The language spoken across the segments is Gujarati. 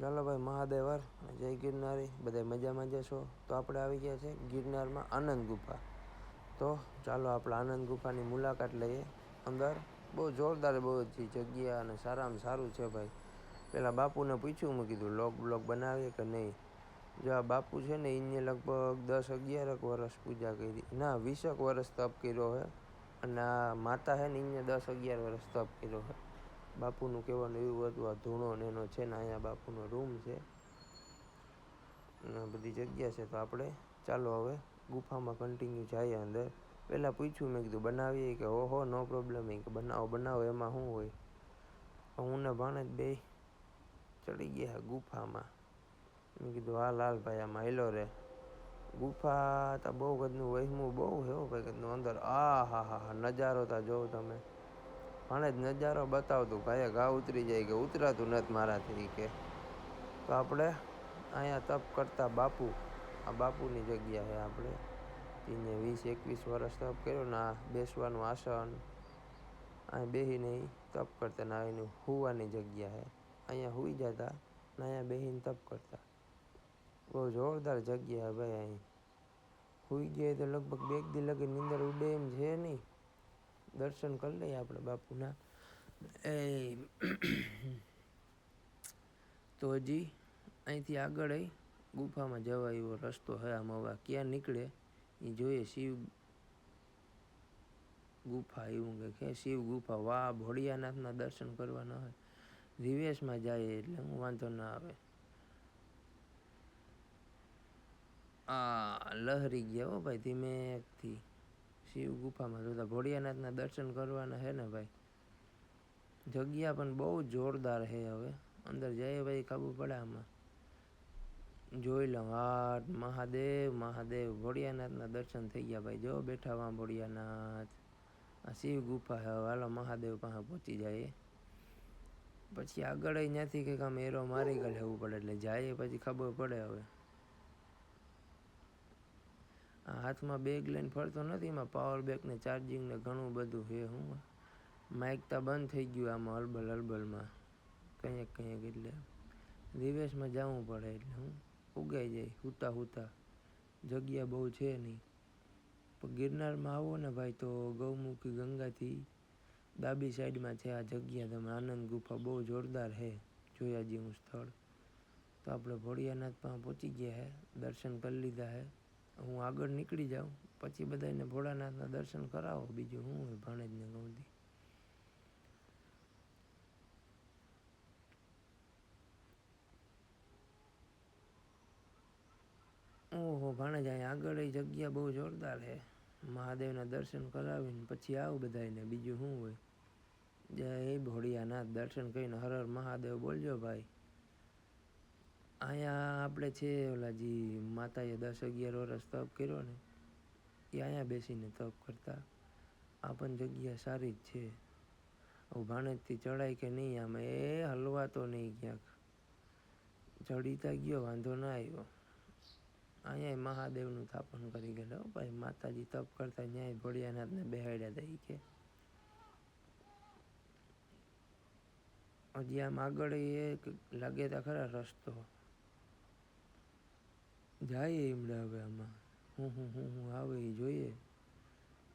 ચાલો ભાઈ મહાદેવર, જય ગિરનારી બધા મજામાં જશો તો આપણે આવી ગયા છે ગિરનારમાં આનંદ ગુફા. તો ચાલો આપણે આનંદ ગુફાની મુલાકાત લઈએ. અંદર બહુ જોરદાર બહુ જ જગ્યા અને સારામાં સારું છે ભાઈ. પેલા બાપુને પૂછ્યું, મેં કીધું, લોક બ્લોક બનાવીએ કે નહીં? જો આ બાપુ છે ને એને લગભગ દસ અગિયારક વર્ષ પૂજા કરી. ના, વીસક વર્ષ તપ કર્યો છે અને આ માતા છે ને એને દસ અગિયાર વર્ષ તપ કર્યો છે બાપુનું કહેવાનું એવું હતું, આ ધૂણો ને એનો છે ને અહીંયા બાપુનો રૂમ છે. અને બધી જગ્યા છે તો આપણે ચાલો હવે ગુફામાં કન્ટિન્યુ જઈએ અંદર. પહેલાં પૂછ્યું, મેં કીધું બનાવીએ કે ઓહો નો પ્રોબ્લેમ એ કે બનાવો બનાવો, એમાં શું હોય? હું ને ભાણે જ બે ચડી ગયા ગુફામાં. મેં કીધું, હા લાલભાઈ આમાં હેલો રે. ગુફા તો બહુ કદનું વહેમું બહુ હેવો ભાઈ કદનું અંદર. આ હા હા હા નજારો તા જોવો તમે. ભાણે જ નજારો બતાવતું ભાઈએ ઘા ઉતરી જાય કે ઉતરાતું નથી મારાથી કે. તો આપણે અહીંયા તપ કરતા બાપુ, આ બાપુની જગ્યા છે આપણે. એને વીસ, એકવીસ વર્ષ તપ કર્યો ને આ બેસવાનું આસન. અહીં બેસીને તપ કરતા ને આવીને હુવાની જગ્યા છે. અહીંયા હુઈ જતા ને અહીંયા બેસીને તપ કરતા. બહુ જોરદાર જગ્યા છે ભાઈ અહીં. હુઈ ગયા તો લગભગ બે દી લગી નીંદર ઉડે એમ છે નહીં. દર્શન કરી લઈએ આપણે બાપુના. એ તો હજી અહીંથી આગળ ગુફામાં જવા એવો રસ્તો છે આમ હવા. ક્યાં નીકળે એ જોઈએ શિવ ગુફા એવું કે છે શિવ ગુફા વાહ ભોળિયાનાથના દર્શન કરવાના હોય. રિવેશમાં જાય એટલે હું વાંધો ના આવે. આ લહરી ગયા હો ભાઈ ધીમેથી શિવ ગુફામાં જોતા ભોળિયાનાથના દર્શન કરવાના છે ને ભાઈ? જગ્યા પણ બહુ જોરદાર છે હવે. અંદર જઈએ ભાઈ કાબુ પડે આમાં જોઈ લઉં. હાટ, મહાદેવ મહાદેવ. ભોળિયાનાથના દર્શન થઈ ગયા ભાઈ. જો બેઠા વાં ભોળિયાનાથ. આ શિવ ગુફા છે હાલો મહાદેવ પાસે પહોંચી જાય. પછી આગળ અહીંયાથી કંઈક આમ એરો મારી ગયેલ પડે એટલે જાય પછી ખબર પડે હવે. હાથમાં બેગ લઈને ફરતો નથી, એમાં પાવર બેગને ચાર્જિંગને ઘણું બધું હું. માઇક તો બંધ થઈ ગયું આમાં હલબલ હલબલમાં. કંઈક કંઈક એટલે. રિવેશમાં જવું પડે એટલે હું ઉગાઈ જાય, હુતા હુતા. જગ્યા બહુ છે નહીં. પણ ગિરનારમાં આવો ને ભાઈ તો ગૌમુખી ગંગાથી ડાબી સાઈડમાં છે આ જગ્યા. તમે આનંદ ગુફા બહુ જોરદાર છે. જોયા જેવું સ્થળ. તો આપણે ભોળિયાનાથ પણ પહોંચી ગયા હે, દર્શન કરી લીધા હે. હું આગળ નીકળી જાઉં, પછી બધાને ભોળાનાથના દર્શન કરાવો, બીજું શું હોય ભાણેજને ગૌદી ઓહો, ભાણેજ અહીંયા આગળ એ જગ્યા બહુ જોરદાર છે. મહાદેવના દર્શન કરાવીને પછી આવું બધાને બીજું શું હોય. જય ભોળિયાનાથ, દર્શન કરીને હર હર મહાદેવ બોલજો ભાઈ. અહીંયા આપણે છે ઓલા જે માતાએ દસ અગિયાર વર્ષ તપ કર્યો ને, એ અહીંયા બેસીને તપ કરતા. આ પણ જગ્યા સારી જ છે. ભાણેજથી ચડાય કે નહીં, આમાં એ હલવાતો નહીં ક્યાંક. ચડીતા ગયો, વાંધો ના આવ્યો. અહીંયા મહાદેવનું સ્થાપન કરી ગયેલો. ભાઈ, માતાજી તપ કરતા ન્યાય ભોળિયાનાથને બેહાડ્યા તરીકે હજી આમ આગળ એ લાગે તા ખરા રસ્તો. જાય એમડા હવે આમાં. હું હું હું હું આવે એ જોઈએ.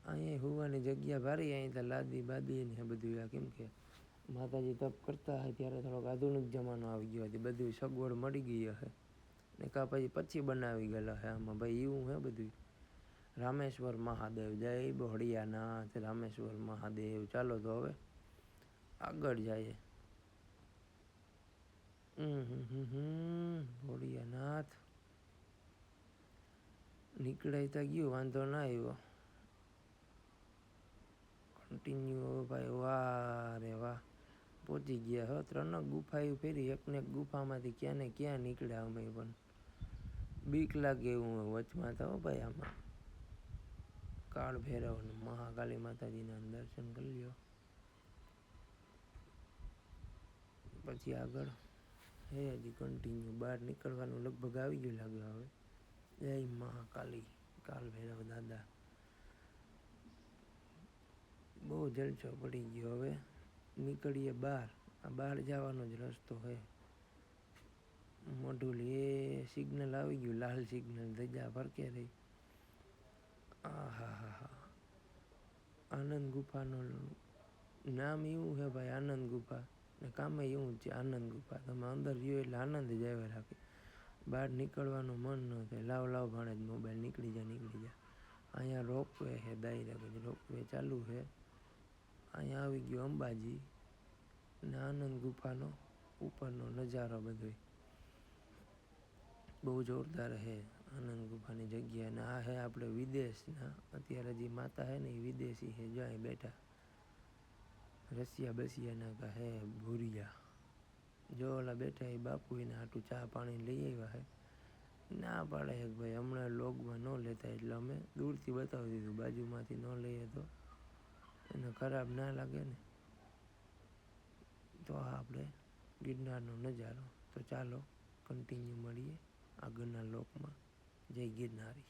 અહીંયા હોવાની જગ્યા ભારી અહીં તો લાદી બાદી ને બધું આ કેમ કે માતાજી તપ કરતા હોય ત્યારે થોડોક આધુનિક જમાનો આવી ગયો હતી બધું સગવડ મળી ગઈ હશે ને કા પછી પછી બનાવી ગયેલા હે આમાં. ભાઈ, એવું હે બધું. રામેશ્વર મહાદેવ જય બહોળિયાનાથ રામેશ્વર મહાદેવ. ચાલો તો હવે આગળ જઈએ. હમ હમ હમ હમ ભોળિયાનાથ નીકળાય તો ગયું, વાંધો ના આવ્યો. કન્ટિન્યુ ભાઈ, વાહ રે વાહ. પહોંચી ગયા. હો ત્રણ ગુફા એવી ફેરી એકને એક ગુફામાંથી ક્યાં ને ક્યાં નીકળ્યા અમે પણ. બીક લાગે એવું વચમાં તો ભાઈ આમાં. કાળ ભૈરવ ને મહાકાલી માતાજીના દર્શન કરી લ્યો. પછી આગળ હે હજી કન્ટિન્યુ બહાર નીકળવાનું લગભગ આવી ગયું લાગે હવે. જય મહાકાલી, કાલ ભૈરવ દાદા. બહુ જલસો પડી ગયો હવે. નીકળીએ બહાર. આ બહાર જવાનો જ રસ્તો છે મોઢું એ સિગ્નલ આવી ગયું. લાલ સિગ્નલ ધજા ફરકે રહી. આ હા આનંદ ગુફાનું નામ એવું છે ભાઈ, આનંદ ગુફા. ને કામે એવું જ છે, આનંદ ગુફા. તમે અંદર રહ્યો એટલે આનંદ જ આવે રાખે. બહાર નીકળવાનું મન ન થાય. લાવ લાવ ભાણે જ મોબાઈલ નીકળી જાય નીકળી જાય. અહીંયા રોપવે છે જ, રોપવે ચાલુ છે અહીંયા આવી ગયો અંબાજી ને આનંદ ગુફાનો ઉપરનો નજારો બધો બહુ જોરદાર છે આનંદ ગુફાની જગ્યા અને આ છે આપણે વિદેશના. અત્યારે જે માતા છે ને એ વિદેશી છે જો અહીં બેઠા. રશિયા બસિયાના કહે ભૂરિયા. જો ઓલા બેઠા એ બાપુ એને હાટું ચા પાણી લઈ આવ્યા હે, ના પાડે કે ભાઈ, હમણાં લોગમાં ન લેતા એટલે અમે દૂરથી બતાવી દીધું, બાજુમાંથી ન લઈએ તો એને ખરાબ ના લાગે ને. તો આપણે ગિરનારનો નજારો. તો ચાલો કન્ટિન્યુ મળીએ આગળના લોકમાં. જય ગિરનારી.